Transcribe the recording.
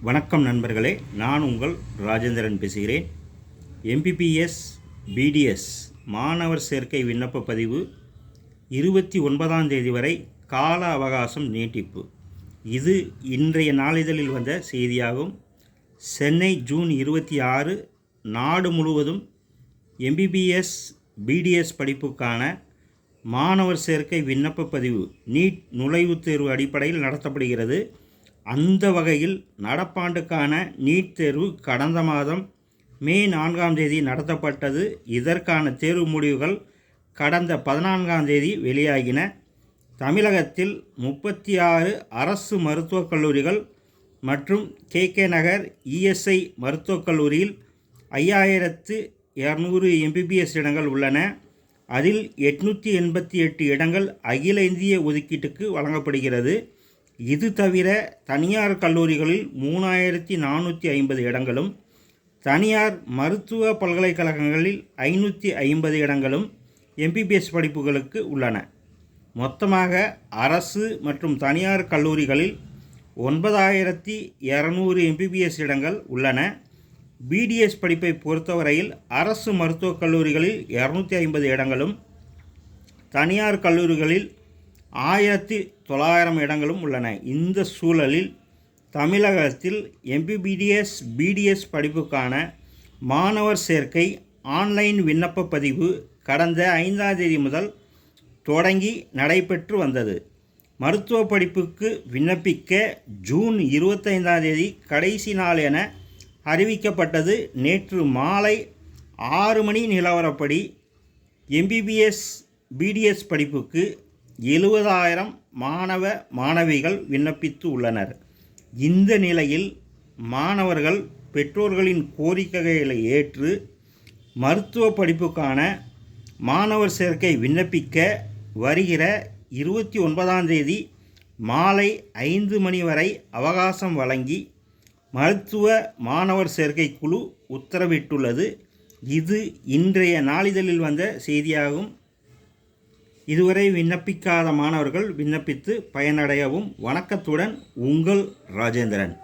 வணக்கம் நண்பர்களே நான் உங்கள் ராஜேந்திரன் பேசுகிறேன். எம்பிபிஎஸ் பிடிஎஸ் மாணவர் சேர்க்கை விண்ணப்ப பதிவு இருபத்தி ஒன்பதாம் தேதி வரை கால அவகாசம் நீட்டிப்பு. இது இன்றைய நாளிதழில் வந்த செய்தியாகும். சென்னை ஜூன் இருபத்தி ஆறு நாடு முழுவதும் எம்பிபிஎஸ் பிடிஎஸ் படிப்புக்கான மாணவர் சேர்க்கை விண்ணப்ப பதிவு நீட் நுழைவுத் தேர்வு அடிப்படையில் நடத்தப்படுகிறது. அந்த வகையில் நடப்பாண்டுக்கான நீட் தேர்வு கடந்த மாதம் மே நான்காம் தேதி நடத்தப்பட்டது. இதற்கான தேர்வு முடிவுகள் கடந்த பதினான்காம் தேதி வெளியாகின. தமிழகத்தில் முப்பத்தி ஆறு அரசு மருத்துவக் கல்லூரிகள் மற்றும் கே கே நகர் இஎஸ்ஐ மருத்துவக் கல்லூரியில் ஐயாயிரத்து இரநூறு எம்பிபிஎஸ் இடங்கள் உள்ளன. அதில் எட்நூற்றி எண்பத்தி எட்டு இடங்கள் அகில இந்திய ஒதுக்கீட்டுக்கு வழங்கப்படுகிறது. இது தவிர தனியார் கல்லூரிகளில் மூணாயிரத்தி நானூற்றி ஐம்பது இடங்களும் தனியார் மருத்துவ பல்கலைக்கழகங்களில் ஐநூற்றி ஐம்பது இடங்களும் எம்பிபிஎஸ் படிப்புகளுக்கு உள்ளன. மொத்தமாக அரசு மற்றும் தனியார் கல்லூரிகளில் ஒன்பதாயிரத்தி இரநூறு எம்பிபிஎஸ் இடங்கள் உள்ளன. பிடிஎஸ் படிப்பை பொறுத்தவரையில் அரசு மருத்துவக் கல்லூரிகளில் இரநூத்தி ஐம்பது இடங்களும் தனியார் கல்லூரிகளில் ஆயிரத்தி தொள்ளாயிரம் இடங்களும் உள்ளன. இந்த சூழலில் தமிழகத்தில் எம்பிபிடிஎஸ் பிடிஎஸ் படிப்புக்கான மாணவர் சேர்க்கை ஆன்லைன் விண்ணப்ப பதிவு கடந்த ஐந்தாம் தேதி முதல் தொடங்கி நடைபெற்று வந்தது. மருத்துவ படிப்புக்கு விண்ணப்பிக்க ஜூன் இருபத்தைந்தாம் தேதி கடைசி நாள் என அறிவிக்கப்பட்டது. நேற்று மாலை ஆறு மணி நிலவரப்படி எம்பிபிஎஸ் பிடிஎஸ் படிப்புக்கு எழுபதாயிரம் மாணவ மாணவிகள் விண்ணப்பித்து உள்ளனர். இந்த நிலையில் மாணவர்கள் பெற்றோர்களின் கோரிக்கைகளை ஏற்று மருத்துவ படிப்புக்கான மாணவர் சேர்க்கை விண்ணப்பிக்க வருகிற இருபத்தி ஒன்பதாம் தேதி மாலை ஐந்து மணி வரை அவகாசம் வழங்கி மருத்துவ மாணவர் சேர்க்கை குழு உத்தரவிட்டுள்ளது. இது இன்றைய நாளிதழில் வந்த செய்தியாகும். இதுவரை விண்ணப்பிக்காத மாணவர்கள் விண்ணப்பித்து பயனடையவும் வணக்கத்துடன் உங்கள் ராஜேந்திரன்.